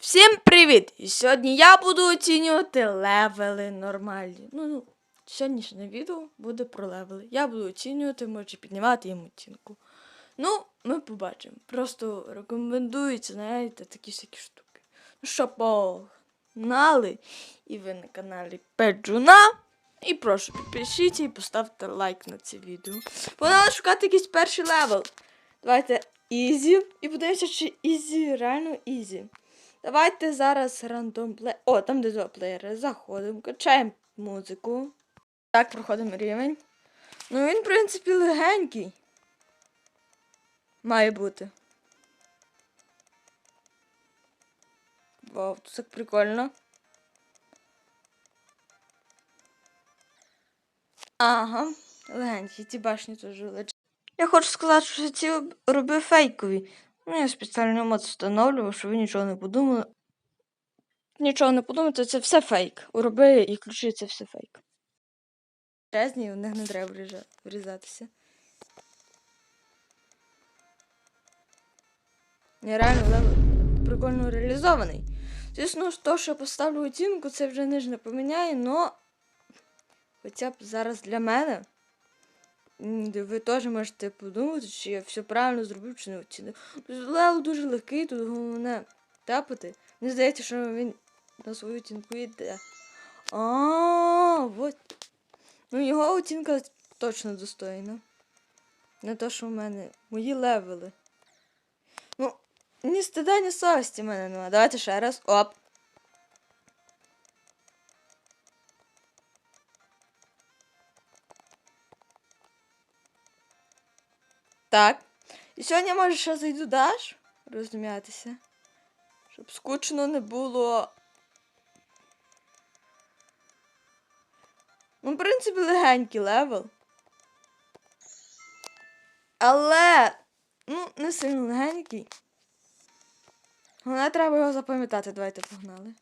Всім привіт! І сьогодні я буду оцінювати левели нормальні. Ну, ну, сьогоднішнє відео буде про левели. Я буду оцінювати, може піднімати їм оцінку. Ну, ми побачимо. Просто рекомендується, знаєте, такі всякі штуки. Ну що, погнали! І ви на каналі Педжуна. І прошу, підпишіться і поставте лайк на це відео. Погнали шукати якийсь перший левел. Давайте Ізі. І подивимося, чи Ізі, реально Ізі. Давайте зараз рандом плей. О, там де два плеєри. Заходимо, качаємо музику. Так, проходимо рівень. Ну він, в принципі, легенький. Має бути. Вау, тут так прикольно. Ага, легенькі, ці башні теж величезні. Я хочу сказати, що ці роби фейкові. Ну, я спеціально мод встановлював, що ви нічого не подумали. Нічого не подумайте, це все фейк. Уроби і ключі це все фейк. Чесні, у них не треба врізатися. Я реально левел прикольно реалізований. Звісно, то, що я поставлю оцінку, це вже ниж не поміняє, но хоча б зараз для мене. Ви теж можете подумати, чи я все правильно зробив, чи не оцінив. Левел дуже легкий, тут головне тапати. Мені здається, що він на свою оцінку йде. А, вот. Ну, його оцінка точно достойна. Не то, що в мене. Мої левели. Ну, ні стида, ні совісті в мене немає. Давайте ще раз. Оп. Так. І сьогодні, може, ще зайду даш розм'ятися. Щоб скучно не було. Ну, в принципі, легенький левел. Але, ну, не сильно легенький. Головне, треба його запам'ятати. Давайте погнали.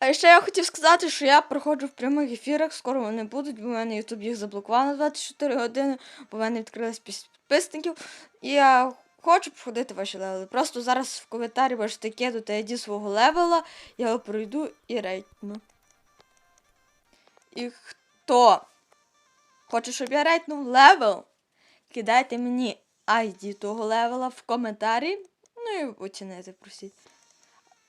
А ще я хотів сказати, що я проходжу в прямих ефірах, скоро вони будуть, бо в мене YouTube їх заблокував на 24 години, бо в мене відкрились підписників. І я хочу проходити ваші левели. Просто зараз в коментарі можете кидати ID свого левела, я його пройду і рейтну. І хто хоче, щоб я рейтнув левел, кидайте мені ID того левела в коментарі. Ну і оцінити просіть.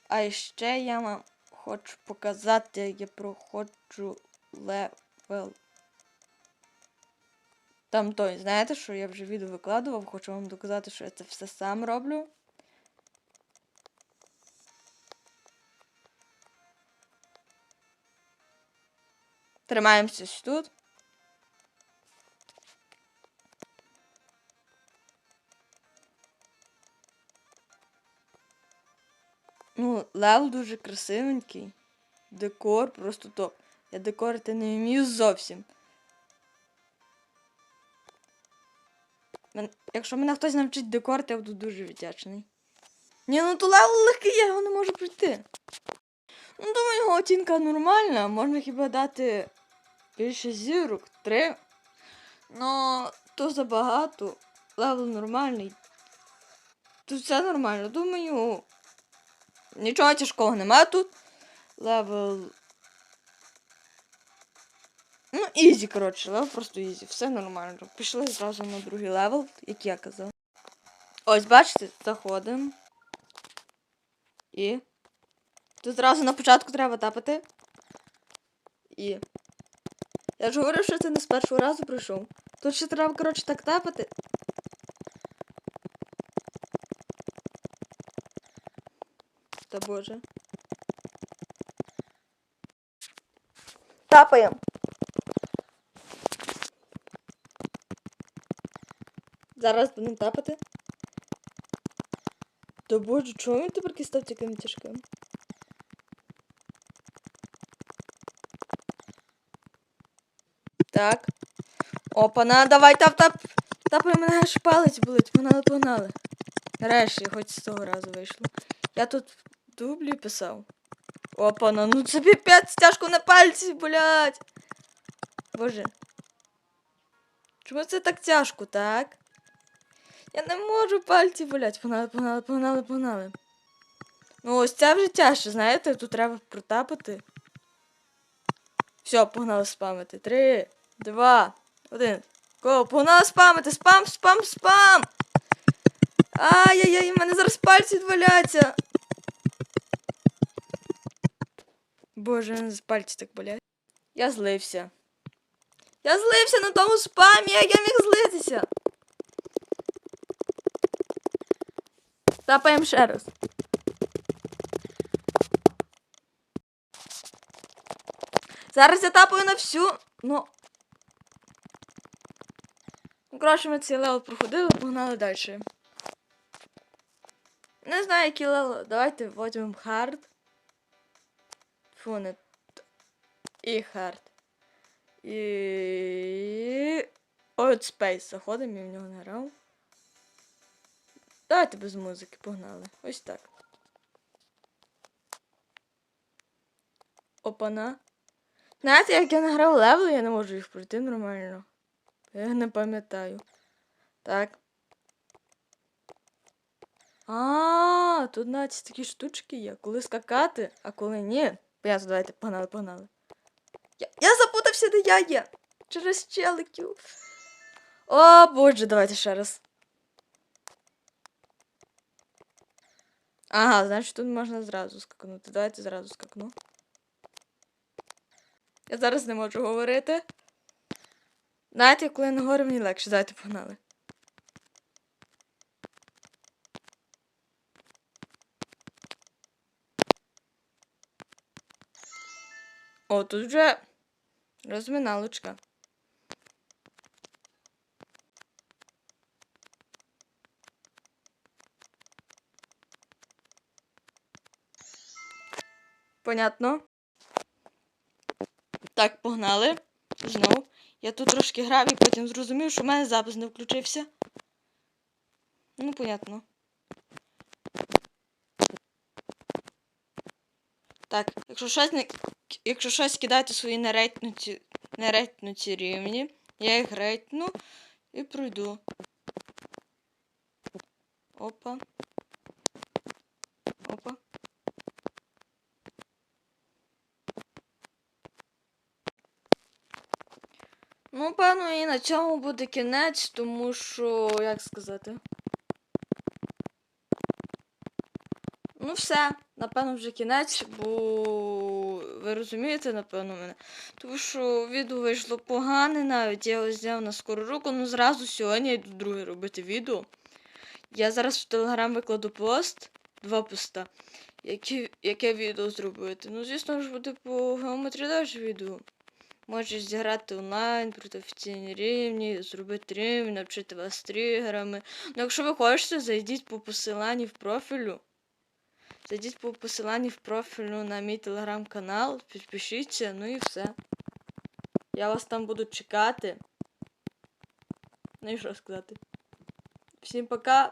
А ще я вам хочу показати, я проходжу левел. Там той, знаєте, що я вже відео викладував, хочу вам доказати, що я це все сам роблю. Тримаємося тут. Ну, лев дуже красивенький. Декор просто топ. Я декорити не вмію зовсім. Якщо мене хтось навчить декорити, я буду дуже вдячний. Ні, ну то левел легкий, я його не можу пройти. Ну, думаю, його оцінка нормальна, можна хіба дати більше зірок, три. Ну, то забагато. Левел нормальний. Тут все нормально. Думаю, нічого тяжкого немає тут. Левел. Ну, ізі, коротше, левел просто ізі. Все нормально. Пішли зразу на другий левел, як я казав. Ось, бачите, заходимо. І. Тут зразу на початку треба тапати. І. Я ж говорив, що це не з першого разу пройшов. Тут ще треба, коротше, так тапати. Та боже. Тапаємо. Зараз будемо тапати. Та боже, чого він тепер став таким тяжким? Так. Опана, давай тап тап. Тапай мене аж палець болить. Погнали, погнали. Нарешті, хоч з того разу вийшло. Я тут дублі писав. Опана, ну це піпець стяжку на пальці, блядь. Боже. Чому це так тяжко, так? Я не можу пальці, блядь. Погнали, погнали, погнали, погнали. Ну, ось це вже тяжче, знаєте, тут треба протапати. Все, погнали спамити. Три, два, один. Го, погнали спамити! Спам, спам, спам! Ай-яй-яй, в мене зараз пальці відваляться. Боже, мене пальці так болять. Я злився. Я злився на тому спамі, як я міг злитися. Тапаємо ще раз. Зараз я тапаю на всю. Ну. Ну, коротше, ми цей левел проходили, погнали далі. Не знаю, який левел. Давайте вводимо хард. Фу, не. т- І хард. І. От Space заходимо, я в нього не грав. Давайте без музики, погнали. Ось так. Опана. Знаєте, як я не грав левели, я не можу їх пройти нормально. Я не пам'ятаю. Так. А, тут навіть такі штучки є. Коли скакати, а коли ні. Понятно, давайте, погнали, погнали. Я, я запутався, де я є. Через челиків. О, боже, давайте ще раз. Ага, значить тут можна зразу скакнути. Давайте зразу скакну. Я зараз не можу говорити. Знаєте, коли я на горі мені легше, давайте погнали. О, тут вже розминалочка. Понятно? Так, погнали. Знову. Я тут трошки грав і потім зрозумів, що в мене запис не включився. Ну, понятно. Так, якщо щось не. Якщо щось кидайте свої нерейтнуті, нерейтнуті рівні, я їх рейтну і пройду. Опа. Опа. Ну, певно, і на цьому буде кінець, тому що, як сказати. Ну, все, напевно, вже кінець, бо ви розумієте, напевно, мене. Тому що відео вийшло погане навіть. Я його зняв на скору руку, ну зразу сьогодні я йду друге робити відео. Я зараз в телеграм викладу пост, два поста, які, яке відео зробити. Ну, звісно ж, буде по геометрії далі відео. Можеш зіграти онлайн проти офіційні рівні, зробити рівні, навчити вас тригерами. Ну, якщо ви хочете, зайдіть по посиланні в профілю. Зайдіть по посиланні в профілю на мій телеграм-канал, підпишіться, ну і все. Я вас там буду чекати. Ну і що сказати. Всім пока.